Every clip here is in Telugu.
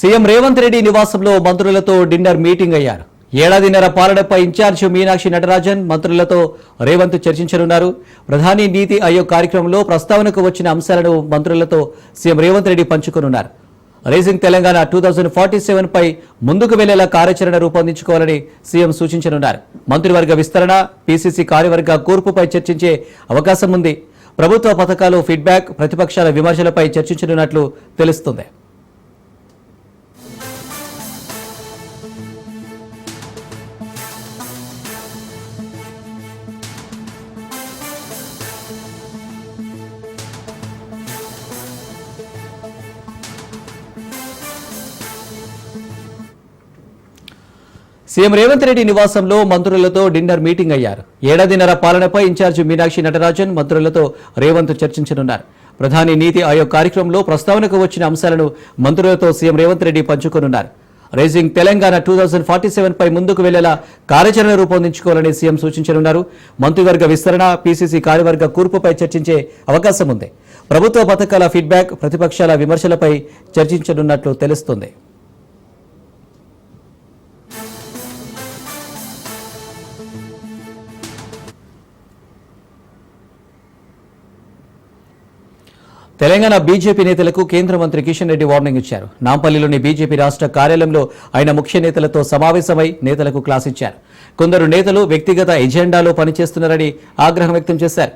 సీఎం రేవంత్ రెడ్డి నివాసంలో మంత్రులతో డిన్నర్ మీటింగ్ అయ్యారు. ఏడాదిన్నర పాలనపై ఇన్ఛార్జ్ మీనాక్షి నటరాజన్ మంత్రులతో రేవంత్ చర్చించనున్నారు. ప్రధాని నీతి ఆయోగ్ కార్యక్రమంలో ప్రస్తావనకు వచ్చిన అంశాలను మంత్రులతో CM Revanth Reddy పంచుకోనున్నారు. Rising Telangana two thousand forty seven పై ముందుకు వెళ్ళేలా కార్యాచరణ రూపొందించుకోవాలని సీఎం సూచించనున్నారు. మంత్రివర్గ విస్తరణ పీసీసీ కార్యవర్గ కూర్పుపై చర్చించే అవకాశం ఉంది. ప్రభుత్వ పథకాలు ఫీడ్బ్యాక్ ప్రతిపక్షాల విమర్శలపై చర్చించనున్నట్లు తెలుస్తుంది. సీఎం రేవంత్ రెడ్డి నివాసంలో మంత్రులతో డిన్నర్ మీటింగ్ అయ్యారు. ఏడాదిన్నర పాలనపై ఇన్ఛార్జి మీనాక్షి నటరాజన్ మంత్రులతో రేవంత్ చర్చించనున్నారు. ప్రధాని నీతి ఆయోగ్ కార్యక్రమంలో ప్రస్తావనకు వచ్చిన అంశాలను మంత్రులతో CM Revanth Reddy పంచుకోనున్నారు. Rising Telangana two thousand forty seven పై ముందుకు వెళ్ళేలా కార్యాచరణ రూపొందించుకోవాలని సీఎం సూచించనున్నారు. మంత్రివర్గ విస్తరణ పీసీసీ కార్యవర్గ కూర్పుపై చర్చించే అవకాశం ఉంది. ప్రభుత్వ పథకాల ఫీడ్బ్యాక్ ప్రతిపక్షాల విమర్శలపై చర్చించనున్నట్లు తెలుస్తోంది. తెలంగాణ బీజేపీ నేతలకు కేంద్ర మంత్రి కిషన్ రెడ్డి వార్నింగ్ ఇచ్చారు. నాంపల్లిలోని బీజేపీ రాష్ట్ర కార్యాలయంలో ఆయన ముఖ్య నేతలతో సమావేశమై నేతలకు క్లాస్ ఇచ్చారు. కొందరు నేతలు వ్యక్తిగత ఎజెండాలో పనిచేస్తున్నారని ఆగ్రహం వ్యక్తం చేశారు.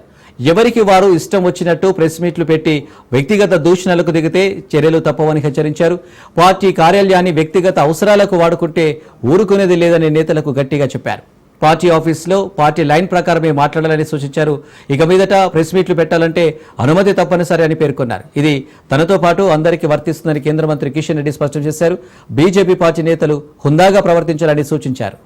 ఎవరికి వారు ఇష్టం వచ్చినట్టు ప్రెస్ మీట్లు పెట్టి వ్యక్తిగత దూషణలకు దిగితే చర్యలు తప్పవని హెచ్చరించారు. పార్టీ కార్యాలయాన్ని వ్యక్తిగత అవసరాలకు వాడుకుంటే ఊరుకునేది లేదని నేతలకు గట్టిగా చెప్పారు. పార్టీ ఆఫీస్లో పార్టీ లైన్ ప్రకారమే మాట్లాడాలని సూచించారు. ఇక మీదట ప్రెస్ మీట్లు పెట్టాలంటే అనుమతి తప్పనిసరి అని పేర్కొన్నారు. ఇది తనతో పాటు అందరికీ వర్తిస్తుందని కేంద్ర మంత్రి కిషన్ రెడ్డి స్పష్టం చేశారు. బీజేపీ పార్టీ నేతలు హుందాగా ప్రవర్తించాలని సూచించారు.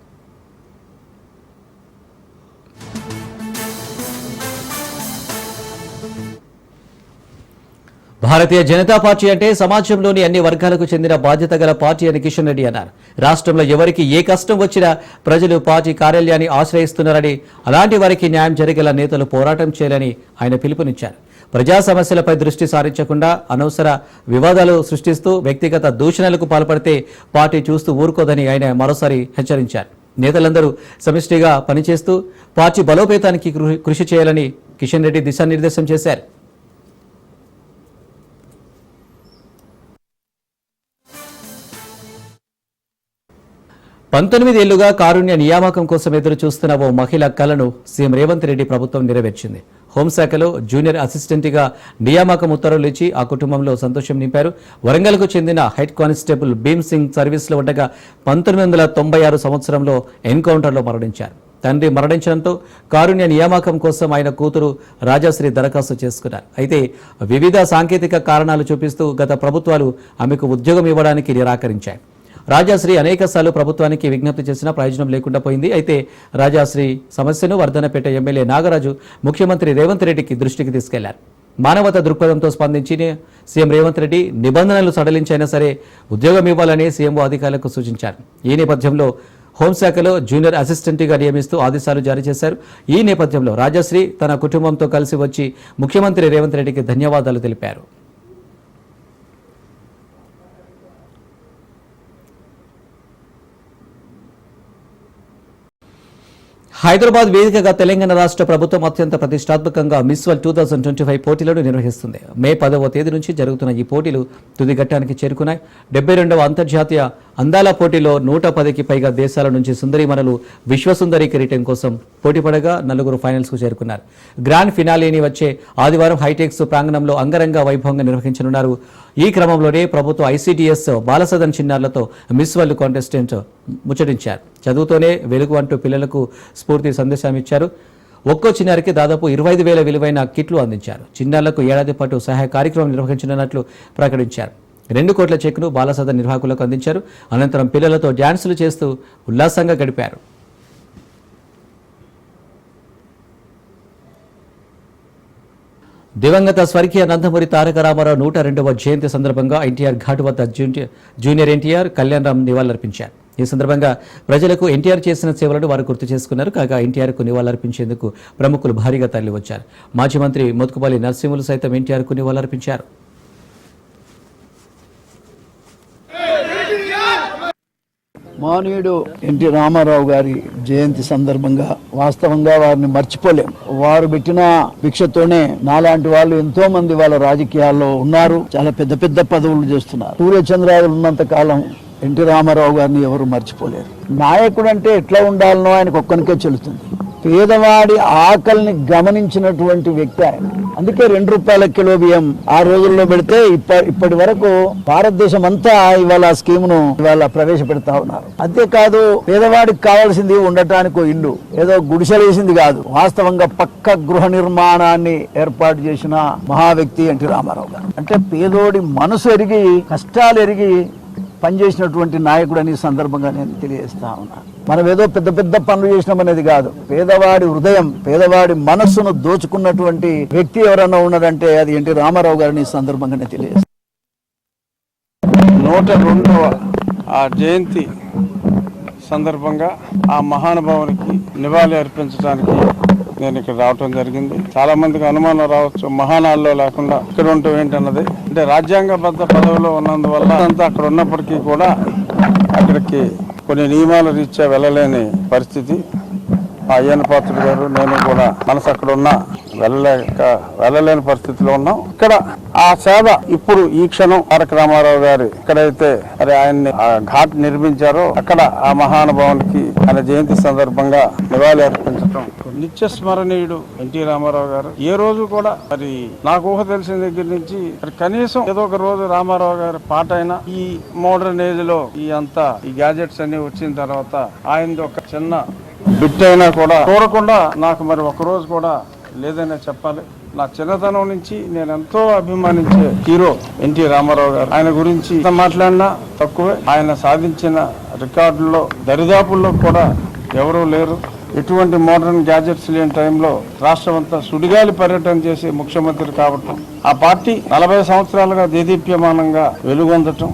భారతీయ జనతా పార్టీ అంటే సమాజంలోని అన్ని వర్గాలకు చెందిన బాధ్యత గల పార్టీ అని కిషన్ రెడ్డి అన్నారు. రాష్ట్రంలో ఎవరికి ఏ కష్టం వచ్చినా ప్రజలు పార్టీ కార్యాలయాన్ని ఆశ్రయిస్తున్నారని అలాంటి వారికి న్యాయం జరిగేలా నేతలు పోరాటం చేయాలని ఆయన పిలుపునిచ్చారు. ప్రజా సమస్యలపై దృష్టి సారించకుండా అనవసర వివాదాలు సృష్టిస్తూ వ్యక్తిగత దూషణలకు పాల్పడితే పార్టీ చూస్తూ ఊరుకోదని ఆయన మరోసారి హెచ్చరించారు. నేతలందరూ సమిష్టిగా పనిచేస్తూ పార్టీ బలోపేతానికి కృషి చేయాలని కిషన్ రెడ్డి దిశానిర్దేశం చేశారు. పంతొమ్మిది ఏళ్ళుగా కారుణ్య నియామకం కోసం ఎదురు చూస్తున్న ఓ మహిళ కలను సీఎం రేవంత్ రెడ్డి ప్రభుత్వం నెరవేర్చింది. హోంశాఖలో జూనియర్ అసిస్టెంట్గా నియామకం ఉత్తర్వులు ఇచ్చి ఆ కుటుంబంలో సంతోషం నింపారు. వరంగల్కు చెందిన హెడ్ కానిస్టేబుల్ భీమ్ సింగ్ సర్వీస్లో ఉండగా పంతొమ్మిది వందల తొంభై ఆరు సంవత్సరంలో ఎన్కౌంటర్లో మరణించారు. తండ్రి మరణించడంతో కారుణ్య నియామకం కోసం ఆయన కూతురు రాజాశ్రీ దరఖాస్తు చేసుకున్నారు. అయితే వివిధ సాంకేతిక కారణాలు చూపిస్తూ గత ప్రభుత్వాలు ఆమెకు ఉద్యోగం ఇవ్వడానికి నిరాకరించాయి. రాజాశ్రీ అనేకసార్లు ప్రభుత్వానికి విజ్ఞప్తి చేసినా ప్రయోజనం లేకుండా పోయింది. అయితే రాజాశ్రీ సమస్యను వర్ధనపేట ఎమ్మెల్యే నాగరాజు ముఖ్యమంత్రి రేవంత్ రెడ్డికి దృష్టికి తీసుకెళ్ళారు. మానవత దృక్పథంతో స్పందించి సీఎం రేవంత్ రెడ్డి నిబంధనలు సడలించైనా సరే ఉద్యోగం ఇవ్వాలని సీఎంఓ అధికారులకు సూచించారు. ఈ నేపథ్యంలో హోంశాఖలో జూనియర్ అసిస్టెంట్గా నియమిస్తూ ఆదేశాలు జారీ చేశారు. ఈ నేపథ్యంలో రాజశ్రీ తన కుటుంబంతో కలిసి వచ్చి ముఖ్యమంత్రి రేవంత్ రెడ్డికి ధన్యవాదాలు తెలిపారు. హైదరాబాద్ వేదికగా తెలంగాణ రాష్ట్ర ప్రభుత్వం అత్యంత ప్రతిష్టాత్మకంగా Miss World two thousand twenty five పోటీలను నిర్వహిస్తుంది. మే పదవ తేదీ నుంచి జరుగుతున్న ఈ పోటీలు తుది ఘట్టానికి చేరుకున్నాయి. డెబ్బై రెండవ అంతర్జాతీయ అందాల పోటీలో నూట పదికి పైగా దేశాల నుంచి సుందరిమణులు విశ్వసుందరి కిరీటం కోసం పోటీ పడగా నలుగురు ఫైనల్స్కు చేరుకున్నారు. గ్రాండ్ ఫినాలేని వచ్చే ఆదివారం హైటెక్స్ ప్రాంగణంలో అంగరంగ వైభవంగా నిర్వహించనున్నారు ఈ క్రమంలోనే ప్రభుత్వ ఐసీడీఎస్ బాలసదన్ చిన్నారులతో మిస్ వరల్డ్ కాంటెస్టెంట్ ముచ్చటించారు. చదువుతోనే వెలుగు అంటూ పిల్లలకు స్ఫూర్తి సందేశం ఇచ్చారు. ఒక్కో చిన్నారికి దాదాపు ఇరవై ఐదు వేల విలువైన కిట్లు అందించారు. చిన్నారులకు ఏడాది పాటు సహాయ కార్యక్రమం నిర్వహించనున్నట్లు ప్రకటించారు. రెండు కోట్ల చెక్ను బాలసదన్ నిర్వాహకులకు అందించారు. అనంతరం పిల్లలతో డ్యాన్సులు చేస్తూ ఉల్లాసంగా గడిపారు. దివంగత స్వర్గీయ నందమూరి తారక రామారావు నూట రెండవ జయంతి సందర్భంగా ఎన్టీఆర్ ఘాట్ వద్ద జూనియర్ ఎన్టీఆర్ కళ్యాణ్ రామ్ నివాళులర్పించారు. ఈ సందర్భంగా ప్రజలకు ఎన్టీఆర్ చేసిన సేవలను వారు గుర్తు చేసుకున్నారు. కాగా ఎన్టీఆర్కు నివాళులర్పించేందుకు ప్రముఖులు భారీగా తరలివచ్చారు. మాజీ మంత్రి మోత్కుపల్లి నరసింహులు సైతం ఎన్టీఆర్కు నివాళులర్పించారు. మానవుడు ఎన్టీ రామారావు గారి జయంతి సందర్భంగా వాస్తవంగా వారిని మర్చిపోలేం. వారు పెట్టిన భిక్షతోనే నాలాంటి వాళ్ళు ఎంతో మంది వాళ్ళ రాజకీయాల్లో ఉన్నారు. చాలా పెద్ద పెద్ద పదవులు చేస్తున్నారు. సూర్యచంద్రాలు ఉన్నంత కాలం ఎన్టీ రామారావు గారిని ఎవరు మర్చిపోలేరు. నాయకుడు అంటే ఎట్లా ఉండాలనో ఆయనకు ఒక్కనికే చెల్లుతుంది. పేదవాడి ఆకలిని గమనించినటువంటి వ్యక్తి ఆయన. అందుకే రెండు రూపాయల కిలో బియ్యం ఆ రోజుల్లో పెడితే ఇప్పటి వరకు భారతదేశం అంతా ఇవాళ ఆ స్కీమ్ను ఇవాళ ప్రవేశపెడతా ఉన్నారు. అంతేకాదు పేదవాడికి కావాల్సింది ఉండటానికి ఓ ఇల్లు. ఏదో గుడిసెలేసింది కాదు. వాస్తవంగా పక్క గృహ నిర్మాణాన్ని ఏర్పాటు చేసిన మహా వ్యక్తి ఎన్టీ రామారావు గారు. అంటే పేదోడి మనసు ఎరిగి కష్టాలు ఎరిగి పనిచేసినటువంటి నాయకుడు అని సందర్భంగా నేను తెలియజేస్తా ఉన్నాను మనం ఏదో పెద్ద పెద్ద పనులు చేసినామనేది కాదు. పేదవాడి హృదయం పేదవాడి మనస్సును దోచుకున్నటువంటి వ్యక్తి ఎవరైనా ఉన్నారంటే అది ఎన్టీ రామారావు గారిని ఈ సందర్భంగా నేను తెలియజేస్తాను నూట రెండవ ఆ జయంతి సందర్భంగా ఆ మహానుభావునికి నివాళి అర్పించడానికి నేను ఇక్కడ రావటం జరిగింది. చాలా మందికి అనుమానం రావచ్చు మహానాల్లో లేకుండా ఇక్కడ ఉండటం ఏంటన్నది. అంటే రాజ్యాంగబద్ధ పదవిలో ఉన్నందువల్ల అంతా అక్కడ ఉన్నప్పటికీ కూడా అక్కడికి కొన్ని నియమాల రీత్యా వెళ్ళలేని పరిస్థితి. ఆ అయ్యన్న పాత్రుడు గారు నేను కూడా మనసు అక్కడ ఉన్నా. వెళ్ళలేక వెళ్ళలేని పరిస్థితిలో ఉన్నాం. ఇక్కడ ఆ సేవ ఇప్పుడు ఈ క్షణం తారక రామారావు గారు ఎక్కడైతే మరి ఆయన్ని ఆ ఘాట్ నిర్మించారో అక్కడ ఆ మహానుభావునికి ఆయన జయంతి సందర్భంగా నివాళి అర్పించడం నిత్య స్మరణీయుడు ఎన్టీ రామారావు గారు. ఏ రోజు కూడా మరి నాకు ఊహ తెలిసిన దగ్గర నుంచి మరి కనీసం ఏదో ఒక రోజు రామారావు గారి పాట అయినా ఈ మోడర్న్ ఏజ్లో ఈ అంతా ఈ గ్యాజెట్స్ అన్ని వచ్చిన తర్వాత ఆయనది ఒక చిన్న బిట్ అయినా కూడా చూడకుండా నాకు మరి ఒక రోజు కూడా లేదనే చెప్పాలి. నా చిన్నతనం నుంచి నేను ఎంతో అభిమానించే హీరో ఎన్టీ రామారావు గారు. ఆయన గురించి మాట్లాడినా తక్కువే. ఆయన సాధించిన రికార్డుల్లో దరిదాపుల్లో కూడా ఎవరూ లేరు. ఎటువంటి మోడర్న్ గ్యాజెట్స్ లేని టైంలో రాష్ట్రం అంతా సుడిగాలి పర్యటన చేసి ముఖ్యమంత్రి కావటం ఆ పార్టీ నలభై సంవత్సరాలుగా దేదీప్యమానంగా వెలుగొందటం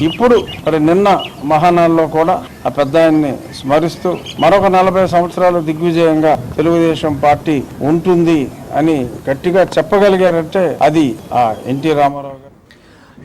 ఇప్పుడు మరి నిన్న మహానాల్లో కూడా ఆ పెద్ద ఆయన్ని స్మరిస్తూ మరొక నలభై సంవత్సరాలు దిగ్విజయంగా తెలుగుదేశం పార్టీ ఉంటుంది అని గట్టిగా చెప్పగలిగారంటే అది ఆ ఎన్టీ రామారావు గారు.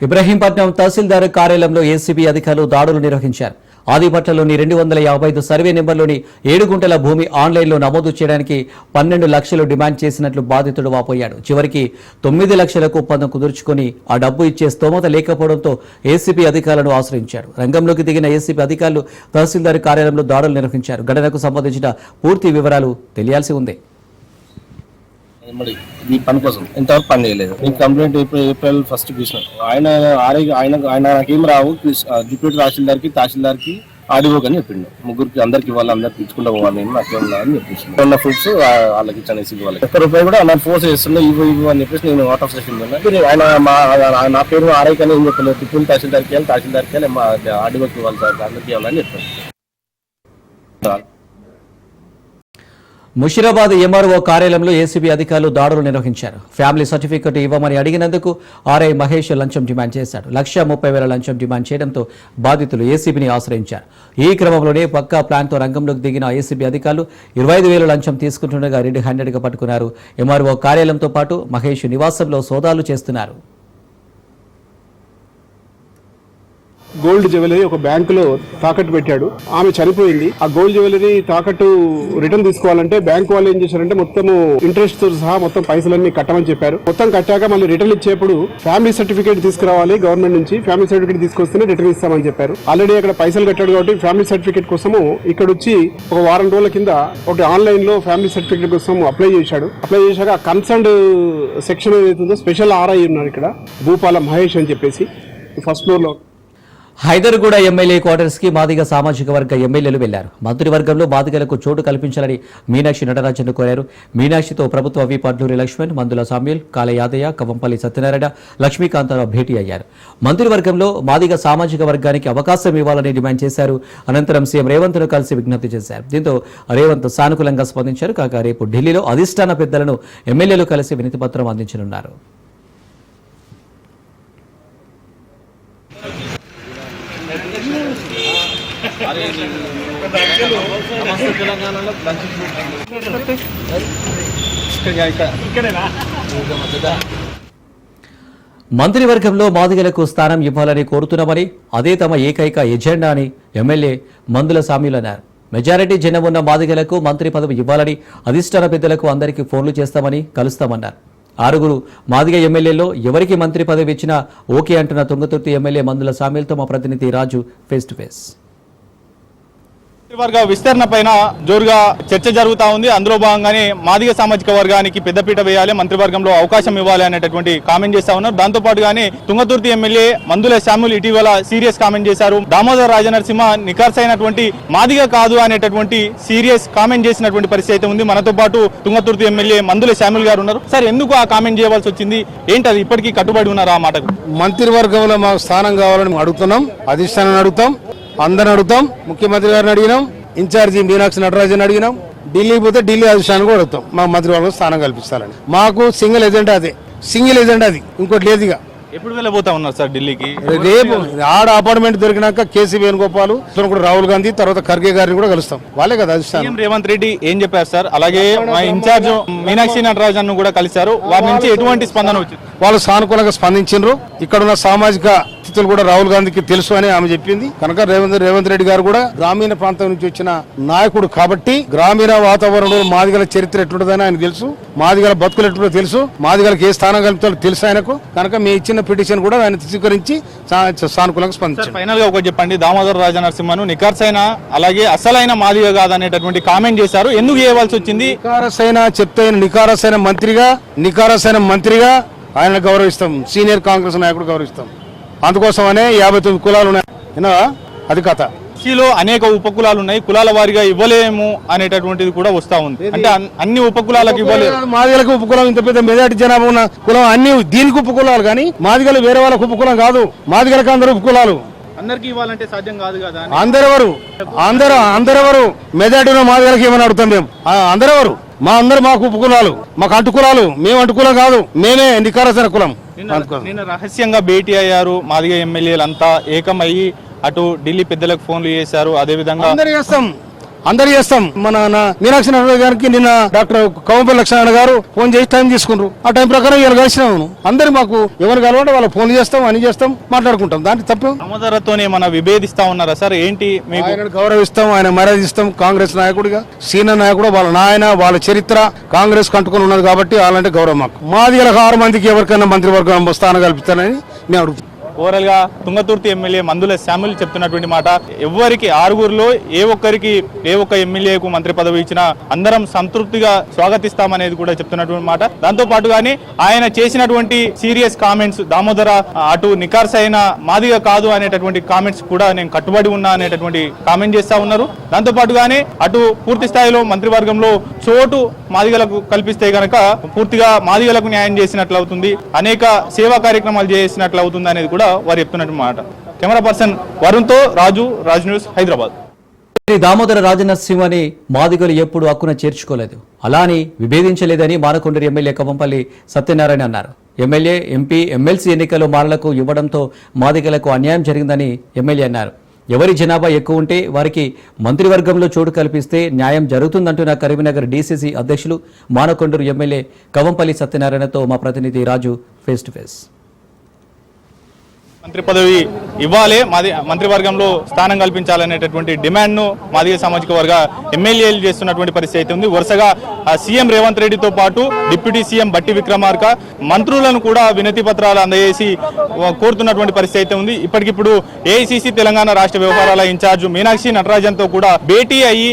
ఇబ్రహీంపట్నం తహసీల్దార్ కార్యాలయంలో ఏసీబీ అధికారులు దాడులు నిర్వహించారు. ఆదిపట్లలోని రెండు వందల యాభై ఐదు సర్వే నెంబర్లోని ఏడు గుంటల భూమి ఆన్లైన్లో నమోదు చేయడానికి పన్నెండు లక్షలు డిమాండ్ చేసినట్లు బాధితుడు వాపోయాడు. చివరికి తొమ్మిది లక్షలకు ఒప్పందం కుదుర్చుకొని ఆ డబ్బు ఇచ్చే స్తోమత లేకపోవడంతో ఏసీబీ అధికారులను ఆశ్రయించారు. రంగంలోకి దిగిన ఏసీబీ అధికారులు తహసీల్దార్ కార్యాలయంలో దాడులు నిర్వహించారు. ఘటనకు సంబంధించిన పూర్తి వివరాలు తెలియాల్సి ఉంది. మరి ఈ పని కోసం. ఇంతవరకు పని చేయలేదు. నేను కంప్లైంట్ ఏప్రిల్ ఏప్రిల్ ఫస్ట్ చూసిన. ఆయన ఆర్ఐ ఆయన ఆయన నాకేం రావు. డిప్యూటీ తహసీల్దార్కి తహసీల్దార్కి తహసీల్దార్ ఆడివో చెప్పిండు. ముగ్గురికి అందరికి ఇవ్వాలి అందరికి ఇచ్చుకుంటా పోవాలి నేను నాకేం అని చెప్పేసి ఉన్న ఫ్రూట్స్ వాళ్ళకి ఇచ్చానేసి ఇవ్వాలి ఒక్క రూపాయి కూడా నన్ను ఫోర్స్ చేస్తున్నా ఇవ్వు ఇవ్వు అని చెప్పేసి నేను అవుట్ ఆఫ్ సెషన్ ఆయన మా నా పేరు ఆర్ఐ కానీ ఏం చెప్పలేదు. డిప్యూటీ తహసీల్దార్కి వెళ్ళి తహసీల్దార్కి వెళ్ళి మా ఆడివోకి ఇవ్వాలి సార్ అందరికి ఇవ్వాలని చెప్పాను ముషిరాబాద్ ఎంఆర్ఓ కార్యాలయంలో ఏసీబీ అధికారులు దాడులు నిర్వహించారు. ఫ్యామిలీ సర్టిఫికెట్ ఇవ్వమని అడిగినందుకు ఆర్ఐ మహేష్ లంచం డిమాండ్ చేశాడు లక్ష ముప్పై వేల లంచం డిమాండ్ చేయడంతో బాధితులు ఏసీబీని ఆశ్రయించారు. ఈ క్రమంలోనే పక్కా ప్లాన్తో రంగంలోకి దిగిన ఏసీబీ అధికారులు ఇరవై ఐదు వేల లంచం తీసుకుంటుండగా రెడ్ హ్యాండెడ్గా పట్టుకున్నారు. ఎంఆర్ఓ కార్యాలయంతో పాటు మహేష్ నివాసంలో సోదాలు చేస్తున్నారు. గోల్డ్ జ్యువెలరీ ఒక బ్యాంకులో తాకట్టు పెట్టాడు. ఆమె చనిపోయింది. ఆ గోల్డ్ జ్యువెలరీ తాకట్టు రిటర్న్ తీసుకోవాలంటే బ్యాంక్ వాళ్ళు ఏం చేశారంటే మొత్తము ఇంట్రెస్ట్తో సహా మొత్తం పైసలన్నీ కట్టమని చెప్పారు. మొత్తం కట్టాక మళ్ళీ రిటర్న్ ఇచ్చేప్పుడు ఫ్యామిలీ సర్టిఫికేట్ తీసుకురావాలి గవర్నమెంట్ నుంచి. ఫ్యామిలీ సర్టిఫికేట్ తీసుకొస్తేనే రిటర్న్ ఇస్తామని చెప్పారు. ఆల్రెడీ అక్కడ పైసలు కట్టాడు కాబట్టి ఫ్యామిలీ సర్టిఫికేట్ కోసము ఇక్కడ వచ్చి ఒక వారం రోజుల కింద ఒకటి ఆన్లైన్లో ఫ్యామిలీ సర్టిఫికేట్ కోసం అప్లై చేశాడు. అప్లై చేశాక కన్సర్న్డ్ సెక్షన్ ఏదైతుందో స్పెషల్ ఆర్ఐ ఉన్నారు ఇక్కడ. భూపాల మహేష్ అని చెప్పేసి. ఫస్ట్ ఫ్లోర్లో. హైదర్గూడ ఎమ్మెల్యే క్వార్టర్స్కి మాదిగ సామాజిక వర్గ ఎమ్మెల్యేలు వెళ్ళారు మంత్రివర్గంలో మాదిగలకు చోటు కల్పించాలని మీనాక్షి నటరాజన్ను కోరారు. మీనాక్షితో ప్రభుత్వ వి పడ్లూరి లక్ష్మణ్ మందుల సామ్యుల్ కాల యాదయ్య కవంపల్లి సత్యనారాయణ లక్ష్మీకాంతరావు భేటీ అయ్యారు. మంత్రివర్గంలో మాదిగ సామాజిక వర్గానికి అవకాశం ఇవ్వాలని డిమాండ్ చేశారు. అనంతరం సీఎం రేవంత్ను కలిసి విజ్ఞప్తి చేశారు. దీంతో రేవంత్ సానుకూలంగా స్పందించారు. కాగా రేపు ఢిల్లీలో అధిష్టాన పెద్దలను ఎమ్మెల్యేలు కలిసి మంత్రివర్గంలో మాదిగలకు స్థానం ఇవ్వాలని కోరుతున్నామని అదే తమ ఏకైక ఎజెండా అని ఎమ్మెల్యే మందుల సామ్యులు అన్నారు. మెజారిటీ జనం ఉన్న మాదిగలకు మంత్రి పదవి ఇవ్వాలని అధిష్టాన పెద్దలకు అందరికీ ఫోన్లు చేస్తామని కలుస్తామన్నారు. ఆరుగురు మాదిగ ఎమ్మెల్యేలో ఎవరికి మంత్రి పదవి ఇచ్చినా ఓకే అంటున్న తుంగతుర్తి ఎమ్మెల్యే మందుల సామ్యులతో మా ప్రతినిధి రాజు ఫేస్ టు ఫేస్ వర్గ విస్తరణ పైన జోరుగా చర్చ జరుగుతా ఉంది. అందులో భాగంగానే మాదిగ సామాజిక వర్గానికి పెద్దపీట వేయాలి మంత్రివర్గంలో అవకాశం ఇవ్వాలి అనేటటువంటి కామెంట్ చేస్తా ఉన్నారు. దాంతో పాటుగానే తుంగతుర్తి ఎమ్మెల్యే మందుల శామ్యుల్ ఇటీవల సీరియస్ కామెంట్ చేశారు. దామోదర్ రాజనరసింహ నిఖార్స్ అయినటువంటి మాదిగ కాదు అనేటటువంటి సీరియస్ కామెంట్ చేసినటువంటి పరిస్థితి అయితే ఉంది. మనతో పాటు తుంగతుర్తి ఎమ్మెల్యే మందుల శామ్యుల్ గారు ఉన్నారు. సార్ ఎందుకు ఆ కామెంట్ చేయవలసి వచ్చింది? ఏంటి అది? ఇప్పటికీ కట్టుబడి ఉన్నారు ఆ మాటకు? మంత్రివర్గంలో మాకు స్థానం కావాలని అడుగుతున్నాం అధిష్టానాన్ని అడుగుతాం. అందరిని అడుగుతాం. ముఖ్యమంత్రి గారిని అడిగినాం. ఇన్ఛార్జి మీనాక్షి నటరాజన్ అడిగినాం. ఢిల్లీ పోతే ఢిల్లీ అధిష్టానం కూడా అడుగుతాం. మా మంత్రివర్గం స్థానం కల్పిస్తారని. మాకు సింగిల్ ఎజెండా అదే. సింగిల్ ఎజెండా అది. ఇంకోటి లేదు ఇక. ఎప్పుడు వెళ్ళబోతా ఉన్నారు సార్ ఢిల్లీకి? రేపు ఆడ అపార్ట్మెంట్ దొరికినాక కేసీ వేణుగోపాల్ కూడా రాహుల్ గాంధీ తర్వాత ఖర్గే గారిని కూడా కలుస్తాం. వాళ్ళే కదా సీఎం రేవంత్ రెడ్డి ఏం చెప్పారు సార్? అలాగే మా ఇన్ఛార్జ్ మీనాక్షి నటరాజన్ కూడా కలిశారు. వారి నుంచి ఎటువంటి స్పందన వచ్చింది? వాళ్ళు సానుకూలంగా స్పందించారు ఇక్కడ ఉన్న సామాజిక స్థితులు కూడా రాహుల్ గాంధీకి తెలుసు అని ఆమె చెప్పింది. కనుక రేవంత్ రేవంత్ రెడ్డి గారు కూడా గ్రామీణ ప్రాంతం నుంచి వచ్చిన నాయకుడు కాబట్టి గ్రామీణ వాతావరణంలో మాదిగల చరిత్ర ఎట్లుంటుందని ఆయన తెలుసు. మాదిగల బతుకులు ఎట్లుంటో తెలుసు. మాదిగలకు ఏ స్థానం కలుపుతారో తెలుసు ఆయనకు. కనుక మీ ఇచ్చిన పిటిషన్ కూడా ఆయన స్వీకరించి సానుకూలంగా స్పందించారు. ఫైనల్గా ఒకటి చెప్పండి. దామోదర్ రాజనరసింహను నిఖర్సైన అలాగే అసలైన మాదిగ కాదనేటటువంటి కామెంట్ చేశారు. ఎందుకు చేయవలసి వచ్చింది? నికారసైన చెప్తైన నికారసైన మంత్రిగా నికారసైన మంత్రిగా ఆయన గౌరవిస్తాం. సీనియర్ కాంగ్రెస్ నాయకుడు గౌరవిస్తాం. అందుకోసమనే యాభై తొమ్మిది కులాలు ఉన్నాయి? అది కథ. ఎస్సీలో అనేక ఉపకులాలు ఉన్నాయి కులాల వారిగా ఇవ్వలేము అనేటటువంటిది కూడా వస్తా ఉంది. అంటే అన్- అన్ని ఉపకులాలకు ఇవ్వలేరు మాదిగలకు ఉపకులం ఇంత పెద్ద మెజార్టీ జనాభా ఉన్న కులం అన్ని దీనికి ఉపకులాలు కానీ మాదిగలు వేరే వాళ్ళకు ఉపకులం కాదు. మాదిగలకు అందరూ ఉపకులాలు. అందరికి ఇవ్వాలంటే సాధ్యం కాదు కదా. అందరెవరు? అందరూ అందరెవరు? మెజార్టీ ఉన్న మాదిగలకి ఏమని అడుగుతాం మేము? అందరెవరు? మా అందరు మాకు ఉపకులాలు. మాకు అంటుకులాలు. మేము అంటుకులం కాదు. మేమే నికారసైన కులం. నిన్న రహస్యంగా భేటీ అయ్యారు మాదిగ ఎమ్మెల్యేలు అంతా ఏకమయ్యి అటు ఢిల్లీ పెద్దలకు ఫోన్లు చేశారు అదే విధంగా అందరు చేస్తాం అందరు చేస్తాం. మన నా మీనాక్షి నరసింహ గారికి నిన్న డాక్టర్ కౌంపల్లి లక్ష్మణ గారు ఫోన్ చేసి టైం తీసుకున్నారు. ఆ టైం ప్రకారం ఇలా కలిసినాము అందరు మాకు ఎవరు కలవంటే వాళ్ళకి ఫోన్ చేస్తాం అని చేస్తాం మాట్లాడుకుంటాం. దాంట్లో తప్పేం. దామోదరతోనే మన విభేదిస్తా ఉన్నారా సార్? ఏంటి మీకు? ఆయనను గౌరవిస్తాం ఆయన మర్యాదిస్తాం. కాంగ్రెస్ నాయకుడిగా సీనియర్ నాయకుడు వాళ్ళ నాయన వాళ్ళ చరిత్ర కాంగ్రెస్ కంటుకొని ఉన్నది కాబట్టి వాళ్ళంటే గౌరవం మాకు. మాది ఆరు మందికి ఎవరికైనా మంత్రివర్గం స్థానం కల్పిస్తానని మేము అడుగుతాం ఓవరాల్గా తుంగతుర్తి ఎమ్మెల్యే మందుల శామ్యుల్ చెప్తున్నటువంటి మాట ఎవరికి ఆరుగురిలో ఏ ఒక్కరికి ఏ ఒక్క ఎమ్మెల్యేకు మంత్రి పదవి ఇచ్చినా అందరం సంతృప్తిగా స్వాగతిస్తామనేది కూడా చెప్తున్నటువంటి మాట. దాంతో పాటుగానే ఆయన చేసినటువంటి సీరియస్ కామెంట్స్ దామోదర అటు నికార్స్ అయిన మాదిగా కాదు అనేటటువంటి కామెంట్స్ కూడా నేను కట్టుబడి ఉన్నా అనేటటువంటి కామెంట్ చేస్తా ఉన్నారు. దాంతో పాటుగానే అటు పూర్తి స్థాయిలో మంత్రివర్గంలో చోటు మాదిగలకు కల్పిస్తే గనక పూర్తిగా మాదిగలకు న్యాయం చేసినట్లు అవుతుంది అనేక సేవా కార్యక్రమాలు చేసినట్లు అవుతుంది అనేది కూడా వారు చెప్తున్నట్టు మాట. కెమెరా పర్సన్ వరుణ్తో రాజు రాజ్ న్యూస్ హైదరాబాద్. శ్రీ దామోదర రాజనరసింహని మాదిగలు ఎప్పుడు హక్కున చేర్చుకోలేదు. అలా అని విభేదించలేదని మానకొండూరు ఎమ్మెల్యే కవంపల్లి సత్యనారాయణ అన్నారు. ఎమ్మెల్యే ఎంపీ ఎమ్మెల్సీ ఎన్నికలు మాలలకు ఇవ్వడంతో మాదిగలకు అన్యాయం జరిగిందని ఎమ్మెల్యే అన్నారు. ఎవరి జనాభా ఎక్కువ ఉంటే వారికి మంత్రివర్గంలో చోటు కల్పిస్తే న్యాయం జరుగుతుందంటున్న కరీంనగర్ డీసీసీ అధ్యక్షులు మానకొండూరు ఎమ్మెల్యే కవంపల్లి సత్యనారాయణతో మా ప్రతినిధి రాజు ఫేస్ టు ఫేస్ మంత్రి పదవి ఇవ్వాలి మాది మంత్రివర్గంలో స్థానం కల్పించాలనేటటువంటి డిమాండ్ను మాదిగ సామాజిక వర్గ ఎమ్మెల్యేలు చేస్తున్నటువంటి పరిస్థితి అయితే ఉంది. వరుసగా సీఎం రేవంత్ రెడ్డితో పాటు డిప్యూటీ సీఎం బట్టి విక్రమార్క మంత్రులను కూడా వినతి పత్రాలు అందజేసి కోరుతున్నటువంటి పరిస్థితి అయితే ఉంది. ఇప్పటికిప్పుడు ఏఐసీసీ తెలంగాణ రాష్ట్ర వ్యవహారాల ఇన్ఛార్జ్ మీనాక్షి నటరాజన్తో కూడా భేటీ అయ్యి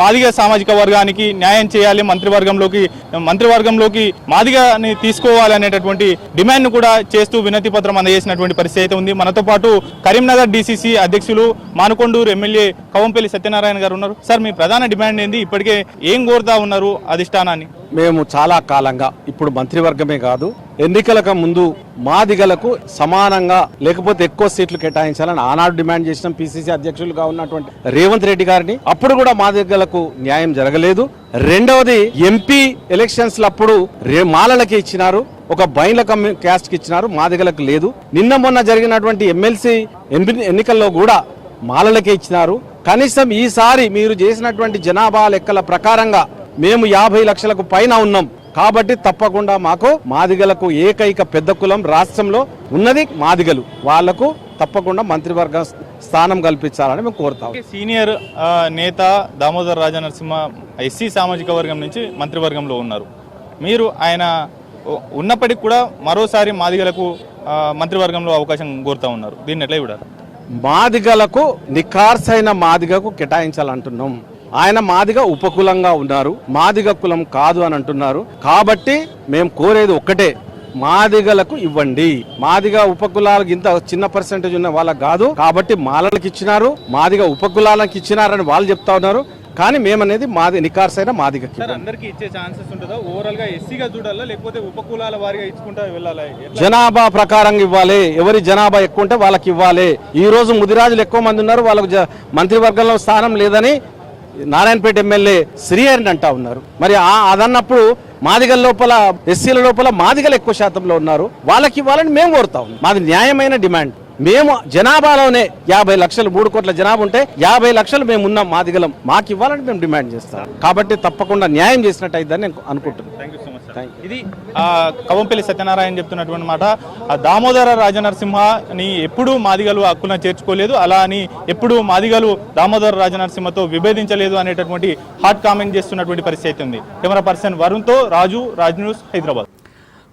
మాదిగ సామాజిక వర్గానికి న్యాయం చేయాలి మంత్రివర్గంలోకి మంత్రివర్గంలోకి మాదిగని తీసుకోవాలి అనేటటువంటి డిమాండ్ను కూడా చేస్తూ వినతి పత్రం అందజేసినటువంటి పరిస్థితి అయితే ఉంది. మనతో పాటు కరీంనగర్ డీసీసీ అధ్యక్షులు మానకొండూరు ఎమ్మెల్యే కవంపల్లి సత్యనారాయణ గారు ఉన్నారు. సార్ మీ ప్రధాన డిమాండ్ ఏంది? ఇప్పటికే ఏం కోరుతా ఉన్నారు అధిష్టానాన్ని? మేము చాలా కాలంగా ఇప్పుడు మంత్రివర్గమే కాదు ఎన్నికలకు ముందు మాదిగలకు సమానంగా లేకపోతే ఎక్కువ సీట్లు కేటాయించాలని ఆనాడు డిమాండ్ చేసిన పిసిసి అధ్యక్షులుగా ఉన్నటువంటి రేవంత్ రెడ్డి గారిని అప్పుడు కూడా మాదిగలకు న్యాయం జరగలేదు. రెండవది ఎంపీ ఎలక్షన్స్ అప్పుడు రే మాలలకి ఇచ్చినారు ఒక బైన్ల కమ్యూ- క్యాస్ట్కి ఇచ్చినారు మాదిగలకు లేదు. నిన్న మొన్న జరిగినటువంటి ఎమ్మెల్సీ ఎన్నికల్లో కూడా మాలలకే ఇచ్చినారు. కనీసం ఈసారి మీరు చేసినటువంటి జనాభా లెక్కల ప్రకారంగా మేము యాభై లక్షలకు పైన ఉన్నాం. కాబట్టి తప్పకుండా మాకు మాదిగలకు ఏకైక పెద్ద కులం రాష్ట్రంలో ఉన్నది మాదిగలు. వాళ్ళకు తప్పకుండా మంత్రివర్గ స్థానం కల్పించాలని మేము కోరుతాం. సీనియర్ నేత దామోదర్ రాజనరసింహ ఎస్సీ సామాజిక వర్గం నుంచి మంత్రివర్గంలో ఉన్నారు. మీరు ఆయన ఉన్నప్పటికీ కూడా మరోసారి మాదిగలకు మంత్రివర్గంలో అవకాశం కోరుతా ఉన్నారు. దీన్ని ఎట్లా చూడాలి? మాదిగలకు నిఖార్సైన మాదిగకు కేటాయించాలంటున్నాం. ఆయన మాదిగ ఉపకులంగా ఉన్నారు. మాదిగ కులం కాదు అని అంటున్నారు. కాబట్టి మేము కోరేది ఒక్కటే మాదిగలకు ఇవ్వండి. మాదిగ ఉపకులాలకు ఇంత చిన్న పర్సెంటేజ్ ఉన్న వాళ్ళకి కాదు. కాబట్టి మాలలకు ఇచ్చినారు మాదిగ ఉపకులాలకు ఇచ్చినారని వాళ్ళు చెప్తా ఉన్నారు. కానీ మేమనేది మాది మాదిగకి సార్ అందరికీ ఇచ్చే ఛాన్సెస్ ఉంటుందా? ఓవరాల్గా ఎస్సీగా చూడాలా లేకపోతే ఉపకులాల వారిగా ఇచ్చుకుంటా వెళ్ళాలా? జనాభా ప్రకారంగా ఇవ్వాలి. ఎవరి జనాభా ఎక్కువ ఉంటే వాళ్ళకి ఇవ్వాలి. ఈ రోజు ముదిరాజులు ఎక్కువ మంది ఉన్నారు. వాళ్ళకు మంత్రివర్గంలో స్థానం లేదని నారాయణపేట ఎమ్మెల్యే శ్రీహరిని అంటా ఉన్నారు. మరి అదన్నప్పుడు మాదిగల లోపల ఎస్సీల లోపల మాదిగలు ఎక్కువ శాతంలో ఉన్నారు. వాళ్ళకి ఇవ్వాలని మేము కోరుతాం మాది న్యాయమైన డిమాండ్. మేము జనాభాలోనే యాభై లక్షలు మూడు కోట్ల జనాభా ఉంటే యాభై లక్షలు మేము ఉన్నాం మాదిగలం. మాకు ఇవ్వాలని మేము డిమాండ్ చేస్తాం. కాబట్టి తప్పకుండా న్యాయం చేసినట్టు అయిందని నేను అనుకుంటున్నాను. ఇది ఆ, కవంపల్లి సత్యనారాయణ చెప్తున్నటువంటి మాట. దామోదర రాజనరసింహని ఎప్పుడూ మాదిగలు హక్కున చేర్చుకోలేదు. అలా అని ఎప్పుడూ మాదిగలు దామోదర రాజనరసింహతో విభేదించలేదు అనేటటువంటి హాట్ కామెంట్ చేస్తున్నటువంటి పరిస్థితి ఉంది. కెమెరా పర్సన్ వరుణ్తో రాజు రాజ్ న్యూస్ హైదరాబాద్.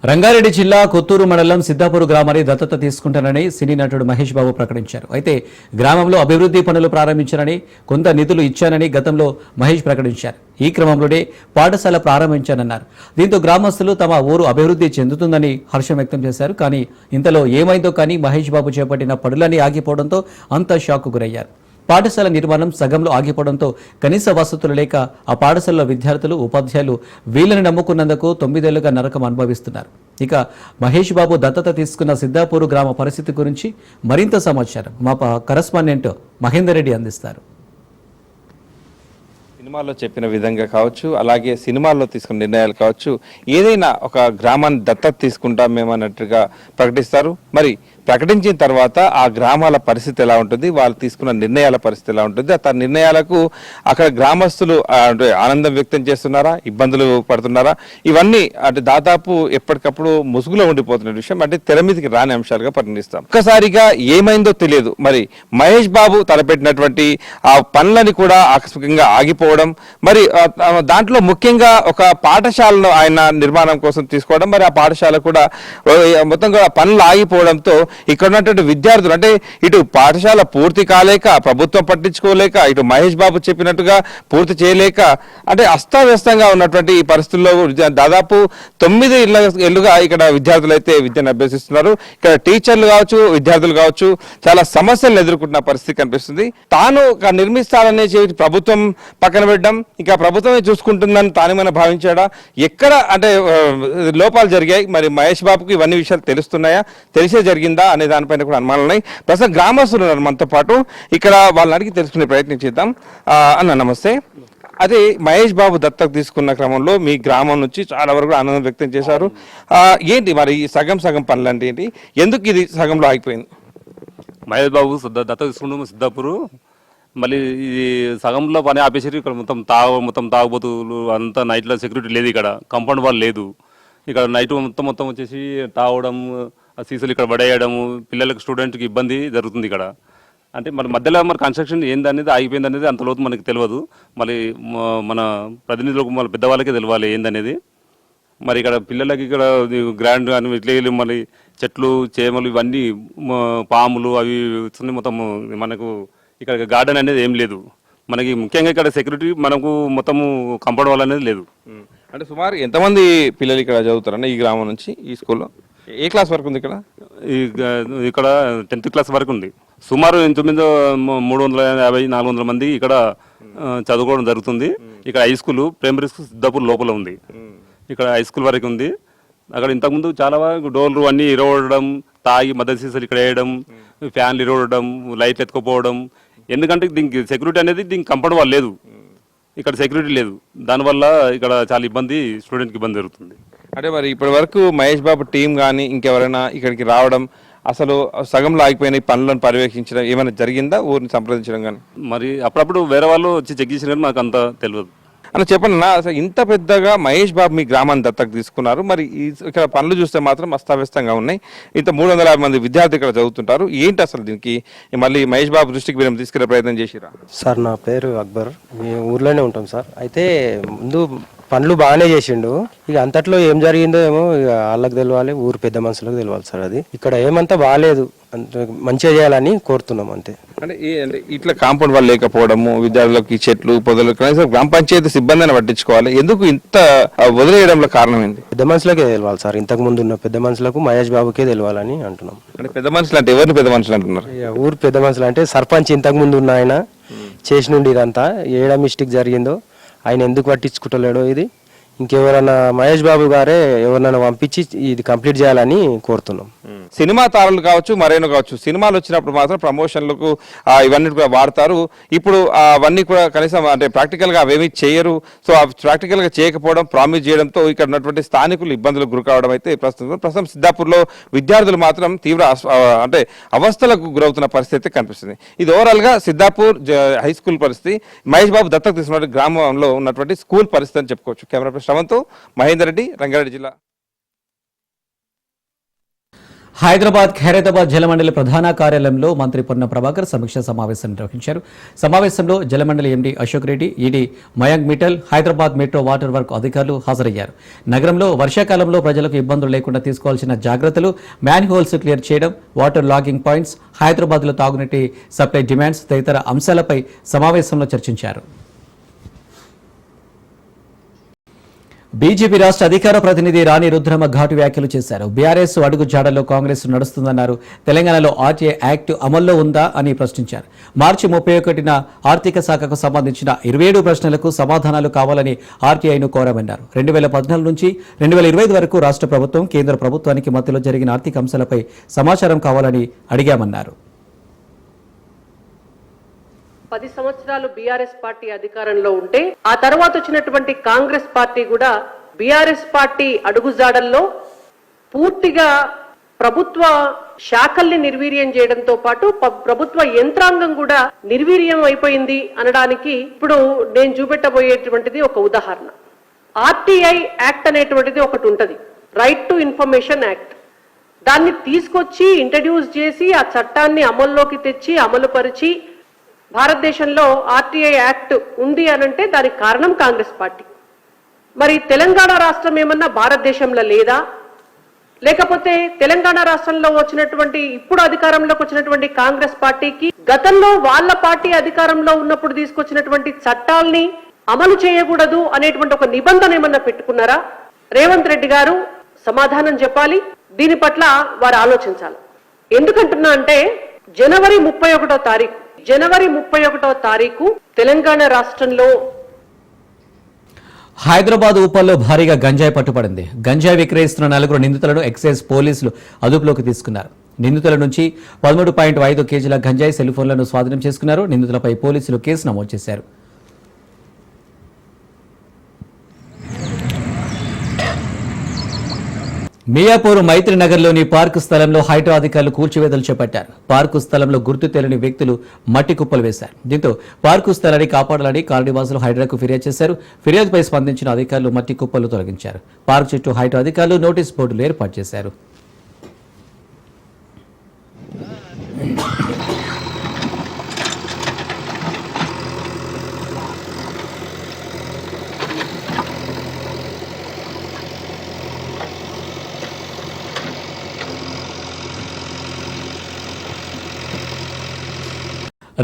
రంగారెడ్డి జిల్లా కొత్తూరు మండలం సిద్దాపూర్ గ్రామాన్ని దత్తత తీసుకుంటానని సినీ నటుడు మహేష్ బాబు ప్రకటించారు. అయితే గ్రామంలో అభివృద్ధి పనులు ప్రారంభించానని కొంత నిధులు ఇచ్చానని గతంలో మహేష్ ప్రకటించారు. ఈ క్రమంలోనే పాఠశాల ప్రారంభించానన్నారు. దీంతో గ్రామస్తులు తమ ఊరు అభివృద్ధి చెందుతుందని హర్షం వ్యక్తం చేశారు. కానీ ఇంతలో ఏమైందో కానీ మహేష్ బాబు చేపట్టిన పనులన్నీ ఆగిపోవడంతో అంత షాక్ గురయ్యారు. పాఠశాల నిర్మాణం సగంలో ఆగిపోవడంతో కనీస వసతులు లేక ఆ పాఠశాలలో విద్యార్థులు ఉపాధ్యాయులు వీళ్ళని నమ్ముకున్నందుకు తొమ్మిదేళ్ళుగా నరకం అనుభవిస్తున్నారు. ఇక మహేష్ బాబు దత్తత తీసుకున్న సిద్దాపూర్ గ్రామ పరిస్థితి గురించి మరింత సమాచారం మా ప- కరస్పాండెంట్ మహేందర్ రెడ్డి అందిస్తారు. సినిమాల్లో చెప్పిన విధంగా కావచ్చు అలాగే సినిమాల్లో తీసుకున్న నిర్ణయాలు కావచ్చు ఏదైనా ఒక గ్రామాన్ని దత్తత తీసుకుంటాం మేము అన్నట్టుగా ప్రకటిస్తారు. మరి ప్రకటించిన తర్వాత ఆ గ్రామాల పరిస్థితి ఎలా ఉంటుంది వాళ్ళు తీసుకున్న నిర్ణయాల పరిస్థితి ఎలా ఉంటుంది ఆ తన నిర్ణయాలకు అక్కడ గ్రామస్తులు అంటే ఆనందం వ్యక్తం చేస్తున్నారా ఇబ్బందులు పడుతున్నారా ఇవన్నీ అంటే దాదాపు ఎప్పటికప్పుడు ముసుగులో ఉండిపోతున్న విషయం. అంటే తెర మీదకి రాని అంశాలుగా పరిగణిస్తాం. ఒక్కసారిగా ఏమైందో తెలియదు. మరి మహేష్ బాబు తలపెట్టినటువంటి ఆ పనులని కూడా ఆకస్మికంగా ఆగిపోవడం మరి దాంట్లో ముఖ్యంగా ఒక పాఠశాలను ఆయన నిర్మాణం కోసం తీసుకోవడం మరి ఆ పాఠశాల కూడా మొత్తం కూడా పనులు ఆగిపోవడంతో ఇక్కడ ఉన్నటువంటి విద్యార్థులు అంటే ఇటు పాఠశాల పూర్తి కాలేక ప్రభుత్వం పట్టించుకోలేక ఇటు మహేష్ బాబు చెప్పినట్టుగా పూర్తి చేయలేక అంటే అస్తవ్యస్తంగా ఉన్నటువంటి ఈ పరిస్థితుల్లో దాదాపు తొమ్మిది ఇళ్ళ ఏళ్ళుగా ఇక్కడ విద్యార్థులు అయితే విద్యను అభ్యసిస్తున్నారు. ఇక్కడ టీచర్లు కావచ్చు విద్యార్థులు కావచ్చు చాలా సమస్యలు ఎదుర్కొంటున్న పరిస్థితి కనిపిస్తుంది. తాను ఒక నిర్మిస్తాననే చెప్పి ప్రభుత్వం పక్కన పెట్టడం ఇంకా ప్రభుత్వమే చూసుకుంటుందని తానేమైనా భావించాడా? ఎక్కడ అంటే లోపాలు జరిగాయి. మరి మహేష్ బాబుకి ఇవన్నీ విషయాలు తెలుస్తున్నాయా? తెలిసే జరిగిందా? అనే దానిపైన కూడా అనుమానాలు ఉన్నాయి. ప్రస్తుతం గ్రామస్తులు ఉన్నారు మనతో పాటు. ఇక్కడ వాళ్ళని అడిగి తెలుసుకునే ప్రయత్నం చేద్దాం. అన్న నమస్తే. అదే మహేష్ బాబు దత్తత తీసుకున్న క్రమంలో మీ గ్రామం నుంచి చాలా వరకు ఆనందం వ్యక్తం చేశారు. ఏంటి మరి ఈ సగం సగం పనులు అంటే ఏంటి? ఎందుకు ఇది సగంలో ఆగిపోయింది? మహేష్ బాబు సిద్ధ దత్త తీసుకుంటాము సిద్ధాపూర్. మళ్ళీ ఇది సగంలో పని ఆపేసారు ఇక్కడ మొత్తం తాగు మొత్తం తాగుబోతులు అంతా నైట్లో సెక్యూరిటీ లేదు ఇక్కడ. కంపౌండ్ వాళ్ళు లేదు. ఇక్కడ నైట్ మొత్తం మొత్తం వచ్చేసి తాగడం ఆ సీసాలు ఇక్కడ పడేయడము పిల్లలకు స్టూడెంట్కి ఇబ్బంది జరుగుతుంది ఇక్కడ. అంటే మరి మధ్యలో మరి కన్స్ట్రక్షన్ ఏంది అనేది ఆగిపోయింది అనేది అంత లోతు మనకి తెలియదు. మళ్ళీ మన ప్రతినిధులకు మన పెద్దవాళ్ళకే తెలియాలి ఏందనేది. మరి ఇక్కడ పిల్లలకి ఇక్కడ గ్రాండ్ కానీ ఇట్లా మళ్ళీ చెట్లు చేమలు ఇవన్నీ పాములు అవి మొత్తం మనకు ఇక్కడ గార్డెన్ అనేది ఏం లేదు. మనకి ముఖ్యంగా ఇక్కడ సెక్యూరిటీ మనకు మొత్తము కంపౌండ్ వాల్ అనేది లేదు. అంటే సుమారు ఎంతమంది పిల్లలు ఇక్కడ చదువుతారన్న ఈ గ్రామం నుంచి ఈ స్కూల్లో ఏ క్లాస్ వరకు ఉంది ఇక్కడ? ఇక్కడ టెన్త్ క్లాస్ వరకు ఉంది. సుమారు ఇంచుమించు మూడు వందల యాభై నాలుగు వందల మంది ఇక్కడ చదువుకోవడం జరుగుతుంది. ఇక్కడ high school primary school Siddapur లోపల ఉంది. ఇక్కడ హై స్కూల్ వరకు ఉంది. అక్కడ ఇంతకుముందు చాలా వరకు డోర్లు అన్నీ ఇరవడం తాగి మద్దతు సీసాలు ఇక్కడ వేయడం ఫ్యాన్లు ఇరవడం లైట్లు ఎత్తుకుపోవడం. ఎందుకంటే దీనికి సెక్యూరిటీ అనేది దీనికి కంపౌండ్ వాళ్ళు లేదు. ఇక్కడ సెక్యూరిటీ లేదు. దానివల్ల ఇక్కడ చాలా ఇబ్బంది స్టూడెంట్కి ఇబ్బంది జరుగుతుంది. అంటే మరి ఇప్పటి వరకు మహేష్ బాబు టీం కానీ ఇంకెవరైనా ఇక్కడికి రావడం అసలు సగంలో ఆగిపోయిన ఈ పనులను పర్యవేక్షించడం ఏమైనా జరిగిందా? ఊరిని సంప్రదించడం కానీ మరి అప్పుడప్పుడు వేరే వాళ్ళు వచ్చి చెక్ చేసిన మాకు అంత తెలియదు. అన్న చెప్పండి అన్న అసలు ఇంత పెద్దగా మహేష్ బాబు మీ గ్రామాన్ని దత్తకు తీసుకున్నారు. మరి ఈ- ఇక్కడ పనులు చూస్తే మాత్రం అస్తావ్యస్తంగా ఉన్నాయి. ఇంత మూడు వందల యాభై మంది విద్యార్థులు ఇక్కడ చదువుతుంటారు. ఏంటి అసలు దీనికి? మళ్ళీ మహేష్ బాబు దృష్టికి మీరు తీసుకునే ప్రయత్నం చేసిరా? సార్ నా పేరు అక్బర్. మేము ఊర్లోనే ఉంటాం సార్. అయితే ముందు పనులు బాగానే చేసిండు. ఇక అంతట్లో ఏం జరిగిందో ఏమో ఇక వాళ్ళకి తెలియాలి ఊరు పెద్ద మనుషులకు తెలియాలి సార్ అది. ఇక్కడ ఏమంతా బాగాలేదు. మంచిగా చేయాలని కోరుతున్నాం అంతే. అంటే ఇట్లా కాంపౌండ్ వాళ్ళు లేకపోవడము విద్యార్థులకి చెట్లు పొదలు కనీసం గ్రామ పంచాయతీ సిబ్బందిని పట్టించుకోవాలి. ఎందుకు ఇంత వదిలేయడంలో కారణం ఏంది పెద్ద మనుషులకే తెలియాలి సార్. ఇంతకు ముందు ఉన్న పెద్ద మనుషులకు మహేష్ బాబుకే తెలియాలని అంటున్నాం. అంటే పెద్ద మనుషులు అంటే ఎవరిని పెద్ద మనుషులు అంటున్నారు? ఊరు పెద్ద మనుషులు అంటే సర్పంచ్ ఇంతకు ముందు ఉన్న ఆయన చేసినుండి ఇదంతా. ఏడ మిస్టేక్ జరిగిందో ఆయన ఎందుకు పట్టించుకుంటలేడో ఇది? ఇంకెవరన్నా మహేష్ బాబు గారే ఎవరినైనా పంపించి ఇది కంప్లీట్ చేయాలని కోరుతున్నాం. సినిమా తారలు కావచ్చు మరేనో కావచ్చు సినిమాలు వచ్చినప్పుడు మాత్రం ప్రమోషన్లకు ఇవన్నీ కూడా వాడతారు. ఇప్పుడు అవన్నీ కూడా కనీసం అంటే ప్రాక్టికల్గా అవేమీ చేయరు. సో ఆ ప్రాక్టికల్గా చేయకపోవడం ప్రామిస్ చేయడంతో ఇక్కడ ఉన్నటువంటి స్థానికులు ఇబ్బందులకు గురికావడం అయితే ప్రస్తుతం ప్రస్తుతం సిద్ధాపూర్లో విద్యార్థులు మాత్రం తీవ్ర అంటే అవస్థలకు గురవుతున్న పరిస్థితి కనిపిస్తుంది. ఇది ఓవరాల్గా సిద్ధాపూర్ జ- హై స్కూల్ పరిస్థితి. మహేష్ బాబు దత్తకు తీసుకున్న గ్రామంలో ఉన్నటువంటి స్కూల్ పరిస్థితి అని చెప్పుకోవచ్చు. కెమెరా శ్రవంత్ మహేందర్ రెడ్డి రంగారెడ్డి జిల్లా. హైదరాబాద్ ఖైరతాబాద్ జలమండలి ప్రధాన కార్యాలయంలో మంత్రి పొన్న ప్రభాకర్ సమీక్ష సమావేశం నిర్వహించారు. సమావేశంలో Jalamandali MD Ashok Reddy ED Mayank Mittal Hyderabad metro water work అధికారులు హాజరయ్యారు. నగరంలో వర్షాకాలంలో ప్రజలకు ఇబ్బందులు లేకుండా తీసుకోవాల్సిన జాగ్రత్తలు మ్యాన్ హోల్స్ క్లియర్ చేయడం వాటర్ లాగింగ్ పాయింట్స్ హైదరాబాద్లో తాగునీటి సప్లై డిమాండ్స్ తదితర అంశాలపై సమావేశంలో చర్చించారు. బీజేపీ రాష్ట్ర అధికార ప్రతినిధి రాణి రుద్రమ ఘాటు వ్యాఖ్యలు చేశారు. బీఆర్ఎస్ అడుగు జాడల్లో కాంగ్రెస్ నడుస్తుందన్నారు. తెలంగాణలో ఆర్టీఐ యాక్ట్ అమల్లో ఉందా అని ప్రశ్నించారు. మార్చి ముప్పై ఒకటిన ఆర్థిక శాఖకు సంబంధించిన ఇరవై ఏడు ప్రశ్నలకు సమాధానాలు కావాలని ఆర్టీఐను కోరామన్నారు. రెండు వేల పద్నాలుగు నుంచి రెండు వేల ఇరవై ఐదు వరకు రాష్ట్ర ప్రభుత్వం కేంద్ర ప్రభుత్వానికి మధ్యలో జరిగిన ఆర్థిక అంశాలపై సమాచారం కావాలని అడిగామన్నారు. పది సంవత్సరాలు బీఆర్ఎస్ పార్టీ అధికారంలో ఉంటే ఆ తర్వాత వచ్చినటువంటి కాంగ్రెస్ పార్టీ కూడా బీఆర్ఎస్ పార్టీ అడుగుజాడల్లో పూర్తిగా ప్రభుత్వ శాఖల్ని నిర్వీర్యం చేయడంతో పాటు ప్రభుత్వ యంత్రాంగం కూడా నిర్వీర్యం అయిపోయింది అనడానికి ఇప్పుడు నేను చూపెట్టబోయేటువంటిది ఒక ఉదాహరణ. ఆర్టీఐ యాక్ట్ అనేటువంటిది ఒకటి ఉంటుంది రైట్ టు ఇన్ఫర్మేషన్ యాక్ట్ దాన్ని తీసుకొచ్చి ఇంట్రడ్యూస్ చేసి ఆ చట్టాన్ని అమల్లోకి తెచ్చి అమలుపరిచి భారతదేశంలో ఆర్టీఐ యాక్ట్ ఉంది అనంటే దానికి కారణం కాంగ్రెస్ పార్టీ. మరి తెలంగాణ రాష్ట్రం ఏమన్నా భారతదేశంలో లేదా? లేకపోతే తెలంగాణ రాష్ట్రంలో వచ్చినటువంటి ఇప్పుడు అధికారంలోకి వచ్చినటువంటి కాంగ్రెస్ పార్టీకి గతంలో వాళ్ళ పార్టీ అధికారంలో ఉన్నప్పుడు తీసుకొచ్చినటువంటి చట్టాల్ని అమలు చేయకూడదు అనేటువంటి ఒక నిబంధన ఏమన్నా పెట్టుకున్నారా? రేవంత్ రెడ్డి గారు సమాధానం చెప్పాలి దీని పట్ల వారు ఆలోచించాలి. ఎందుకంటున్నా అంటే జనవరి ముప్పై ఒకటో తారీఖు జనవరి ముప్పై ఒకటో తారీఖు తెలంగాణ రాష్ట్రంలో హైదరాబాద్ ఊపల్లో భారీగా గంజాయి పట్టుపడింది. గంజాయి విక్రయిస్తున్న నలుగురు నిందితులను ఎక్సైజ్ పోలీసులు అదుపులోకి తీసుకున్నారు. నిందితుల నుంచి పదమూడు పాయింట్ ఐదు కేజీల గంజాయి సెల్ ఫోన్లను స్వాధీనం చేసుకున్నారు. నిందితులపై పోలీసులు కేసు నమోదు చేశారు. మియాపూర్ మైత్రి నగర్లోని పార్కు స్థలంలో హైడ్రా అధికారులు కూల్చివేతలు చేపట్టారు. పార్కు స్థలంలో గుర్తు తెలియని వ్యక్తులు మట్టి కుప్పలు వేశారు. దీంతో పార్కు స్థలాన్ని కాపాడాలని కాలనీవాసులు హైడ్రాకు ఫిర్యాదు చేశారు. ఫిర్యాదుపై స్పందించిన అధికారులు మట్టి కుప్పలు తొలగించారు. పార్క్ చుట్టూ హైడ్రా అధికారులు నోటీస్ బోర్డులు ఏర్పాటు చేశారు.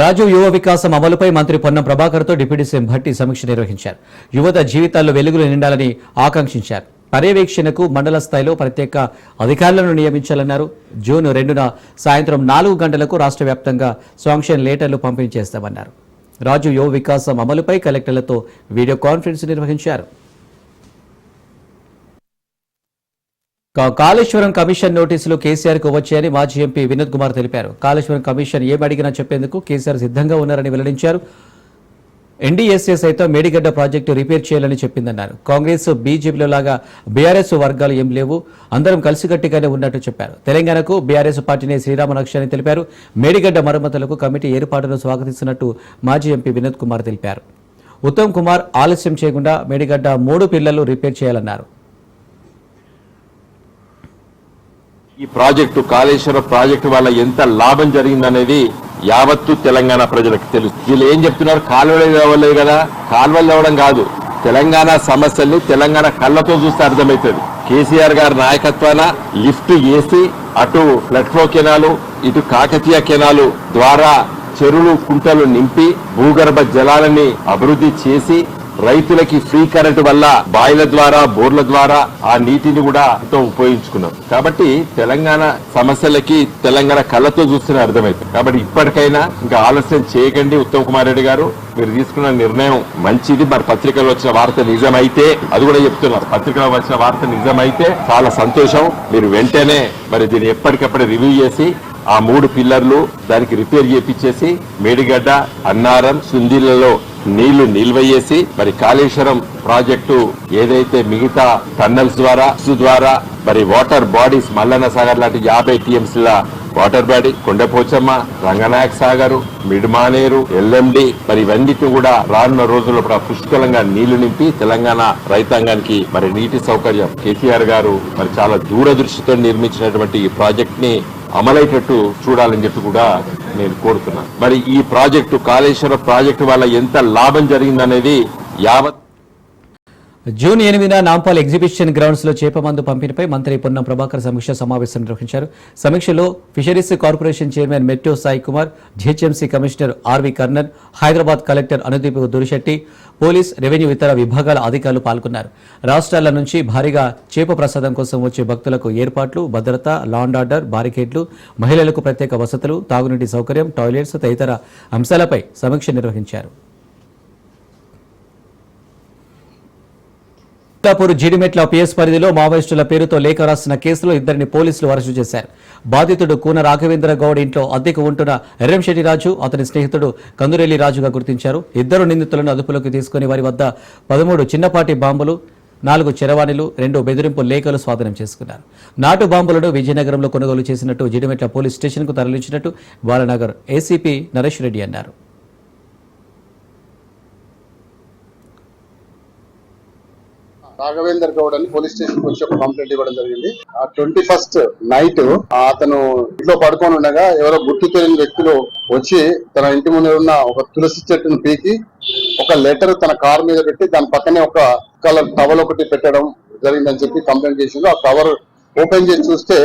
రాజు యువ వికాసం అమలుపై మంత్రి పొన్నం ప్రభాకర్తో డిప్యూటీ సీఎం భట్టి సమీక్ష నిర్వహించారు. యువత జీవితాల్లో వెలుగులు నిండాలని ఆకాంక్షించారు. పర్యవేక్షణకు మండల స్థాయిలో ప్రత్యేక అధికారులను నియమించాలన్నారు. జూన్ రెండున సాయంత్రం నాలుగు గంటలకు రాష్ట్ర వ్యాప్తంగా శాంక్షన్ లేటర్లు పంపిణీ చేస్తామన్నారు. రాజు యువ వికాసం అమలుపై కలెక్టర్లతో వీడియో కాన్ఫరెన్స్ నిర్వహించారు కా- కాళేశ్వరం కమిషన్ నోటీసులు కేసీఆర్కు వచ్చాయని మాజీ ఎంపీ వినోద్ కుమార్ తెలిపారు. కాళేశ్వరం కమిషన్ ఏం అడిగినా చెప్పేందుకు కేసీఆర్ సిద్ధంగా ఉన్నారని వెల్లడించారు. ఎన్డీఎస్ఏ సైతం మేడిగడ్డ ప్రాజెక్టు రిపేర్ చేయాలని చెప్పిందన్నారు. కాంగ్రెస్ బీజేపీలో లాగా బీఆర్ఎస్ వర్గాలు ఏం లేవు. అందరం కలిసికట్టుగానే ఉన్నట్టు చెప్పారు. తెలంగాణకు బీఆర్ఎస్ పార్టీని శ్రీరామ లక్ష్యాన్ని అని తెలిపారు. మేడిగడ్డ మరమ్మతులకు కమిటీ ఏర్పాటును స్వాగతిస్తున్నట్టు మాజీ ఎంపీ వినోద్ కుమార్ తెలిపారు. ఉత్తమ్ కుమార్ ఆలస్యం చేయకుండా మేడిగడ్డ మూడు పిల్లలు రిపేర్ చేయాలన్నారు. ఈ ప్రాజెక్టు కాళేశ్వర ప్రాజెక్టు వల్ల ఎంత లాభం జరిగిందనేది యావత్తు తెలంగాణ ప్రజలకు తెలుసు. వీళ్ళు ఏం చెప్తున్నారు? కాలువలు ఇవ్వలేదు కదా. కాలువలు ఇవ్వడం కాదు. తెలంగాణ సమస్యల్ని తెలంగాణ కళ్ళతో చూస్తే అర్థమవుతుంది. కేసీఆర్ గారి నాయకత్వాన లిఫ్ట్ వేసి అటు ఫ్లడ్ఫ్లో కెనాలు ఇటు కాకతీయ కెనాలు ద్వారా చెరువులు కుంటలు నింపి భూగర్భ జలాలని అభివృద్ధి చేసి రైతులకి ఫ్రీ కరెంట్ వల్ల బాయిల ద్వారా బోర్ల ద్వారా ఆ నీటిని కూడా ఎంతో ఉపయోగించుకున్నాం. కాబట్టి తెలంగాణ సమస్యలకి తెలంగాణ కళ్ళతో చూస్తేనే అర్థమవుతుంది కాబట్టి ఇప్పటికైనా ఇంకా ఆలస్యం చేయకండి ఉత్తమ్ కుమార్ రెడ్డి గారు. మీరు తీసుకున్న నిర్ణయం మంచిది. మరి పత్రికల్లో వచ్చిన వార్త నిజమైతే అది కూడా చెప్తున్నారు. పత్రికలో వచ్చిన వార్త నిజమైతే చాలా సంతోషం. మీరు వెంటనే మరి దీన్ని ఎప్పటికప్పుడు రివ్యూ చేసి ఆ మూడు పిల్లర్లు దానికి రిపేర్ చేపించేసి మేడిగడ్డ అన్నారం సుందిలలో నీళ్ళు నిల్వ మరి కాళేశ్వరం ప్రాజెక్టు ఏదైతే మిగతా టన్నల్స్ ద్వారా సు ద్వారా మరి వాటర్ బాడీస్ మల్లన్న సాగర్ లాంటి యాభై టీఎంసీల వాటర్ కొండపోచమ్మ రంగనాయక్ సాగర్ మిడ్మానేరు ఎల్ఎండి మరి ఇవన్నిటిని కూడా రానున్న రోజుల్లో కూడా పుష్కలంగా నీళ్ళు నింపి తెలంగాణ రైతాంగానికి మరి నీటి సౌకర్యం కేసీఆర్ గారు మరి చాలా దూరదృష్టితో నిర్మించినటువంటి ఈ ప్రాజెక్ట్ని అమలయ్యేటట్టు చూడాలని చెప్పి కూడా నేను కోరుతున్నాను. మరి ఈ ప్రాజెక్టు కాళేశ్వర ప్రాజెక్టు వల్ల ఎంత లాభం జరిగిందనేది యావత్ జూన్ ఎనిమిదిన నాంపాల్ ఎగ్జిబిషన్ గ్రౌండ్స్లో చేపమందు పంపిణీపై మంత్రి పొన్నం ప్రభాకర్ సమీక్ష సమావేశం నిర్వహించారు. సమీక్షలో fisheries corporation chairman Metta Sai Kumar GHMC commissioner RV Karnan Hyderabad collector Anudeep Durishetty police revenue ఇతర విభాగాల అధికారులు పాల్గొన్నారు. రాష్ట్రాల నుంచి భారీగా చేప ప్రసాదం కోసం వచ్చే భక్తులకు ఏర్పాట్లు భద్రత లాండ్ ఆర్డర్ బారికేడ్లు మహిళలకు ప్రత్యేక వసతులు తాగునీటి సౌకర్యం టాయిలెట్స్ తదితర అంశాలపై సమీక్ష నిర్వహించారు. సీతాపూర్ జిడిమెట్ల పిఎస్ పరిధిలో మావోయిస్టుల పేరుతో లేఖ రాసిన కేసులో ఇద్దరిని పోలీసులు అరెస్టు చేశారు. బాధితుడు కూన రాఘవేంద్ర గౌడ్ ఇంట్లో అద్దెకు ఉంటున్న ఎర్రంశెట్టి రాజు అతని స్నేహితుడు కందురెల్లి రాజుగా గుర్తించారు. ఇద్దరు నిందితులను అదుపులోకి తీసుకుని వారి వద్ద పదమూడు చిన్నపాటి బాంబులు నాలుగు చెరవాణిలు రెండు బెదిరింపు లేఖలు స్వాధీనం చేసుకున్నారు. నాటు బాంబులను విజయనగరంలో కొనుగోలు చేసినట్టు జిడిమెట్ల పోలీస్ స్టేషన్కు తరలించినట్టు బాలనగర్ ఏసీపీ నరేష్ రెడ్డి అన్నారు. రాఘవేందర్ గౌడ్ అని పోలీస్ స్టేషన్ వచ్చి ఒక కంప్లైంట్ ఇవ్వడం జరిగింది. ఆ ట్వంటీ ఫస్ట్ నైట్ అతను ఇంట్లో పడుకొని ఉండగా ఎవరో గుర్తు తెలియని వ్యక్తులు వచ్చి తన ఇంటి ముందు ఉన్న ఒక తులసి చెట్టును పీకి ఒక లెటర్ తన కార్ మీద పెట్టి దాని పక్కనే ఒక కలర్ టవల్ ఒకటి పెట్టడం జరిగిందని చెప్పి కంప్లైంట్ చేసిండు. ఆ కవర్ ఓపెన్ చేసి చూస్తే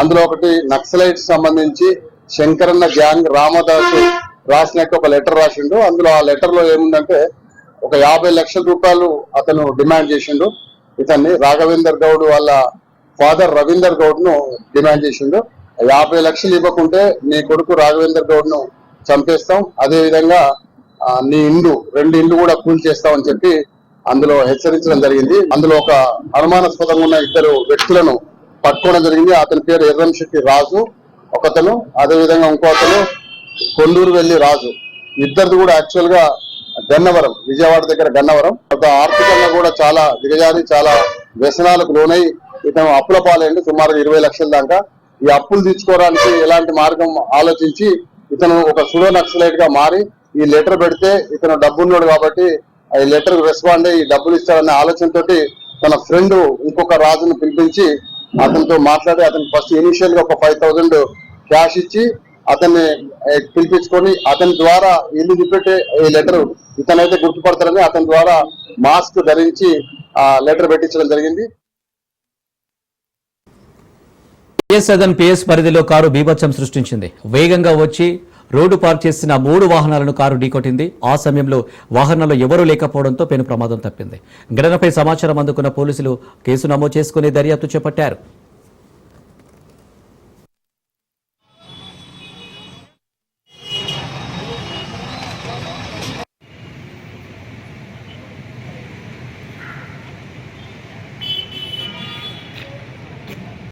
అందులో ఒకటి నక్సలైట్ సంబంధించి శంకరన్న గ్యాంగ్ రామదాస్ రాసినట్టు ఒక లెటర్ రాసిండు. అందులో ఆ లెటర్లో ఏముందంటే ఒక యాభై లక్షల రూపాయలు అతను డిమాండ్ చేసిండు. ఇతన్ని రాఘవేందర్ గౌడ్ వాళ్ళ ఫాదర్ రవీందర్ గౌడ్ను డిమాండ్ చేసిండు. యాభై లక్షలు ఇవ్వకుంటే నీ కొడుకు రాఘవేందర్ గౌడ్ను చంపేస్తాం. అదే విధంగా నీ ఇండ్లు రెండు ఇండ్లు కూడా కూల్ చేస్తామని చెప్పి అందులో హెచ్చరించడం జరిగింది. అందులో ఒక అనుమానాస్పదంగా ఉన్న ఇద్దరు వ్యక్తులను పట్టుకోవడం జరిగింది. అతని పేరు ఎర్రంశెట్టి రాజు ఒకతను అదేవిధంగా ఇంకో అతను కొండూరు వెళ్ళి రాజు. ఇద్దరిది కూడా యాక్చువల్గా గన్నవరం విజయవాడ దగ్గర గన్నవరం. ఆర్థికంగా కూడా చాలా దిగజారి చాలా వ్యసనాలకు లోనై ఇతను అప్పుల పాలైంది సుమారు ఇరవై లక్షల దాకా. ఈ అప్పులు తీర్చుకోవడానికి ఎలాంటి మార్గం ఆలోచించి ఇతను ఒక సుడో నక్సలైట్గా మారి ఈ లెటర్ పెడితే ఇతను డబ్బున్నాడు కాబట్టి ఈ లెటర్ రెస్పాండ్ అయ్యి డబ్బులు ఇస్తాడనే ఆలోచనతోటి తన ఫ్రెండ్ ఇంకొక రాజును పిలిపించి అతనితో మాట్లాడి అతనికి ఫస్ట్ ఇనిషియల్గా ఒక ఫైవ్ థౌసండ్ క్యాష్ ఇచ్చి అతన్ని పిలిపించుకొని అతని ద్వారా ఇల్లు చూపెట్టే ఈ లెటర్ ఇతనైతే గుర్తుపడతారని అతని ద్వారా మాస్క్ ధరించి ఆ లెటర్ పెట్టించడం జరిగింది. పిఎస్ సదన్ పిఎస్ పరిధిలో కారు బీభత్సం సృష్టించింది. వేగంగా వచ్చి రోడ్డు పార్క్ చేసిన మూడు వాహనాలను కారు ఢీకొట్టింది. ఆ సమయంలో వాహనంలో ఎవరూ లేకపోవడంతో పెను ప్రమాదం తప్పింది. ఘటనపై సమాచారం అందుకున్న పోలీసులు కేసు నమోదు చేసుకుని దర్యాప్తు చేపట్టారు.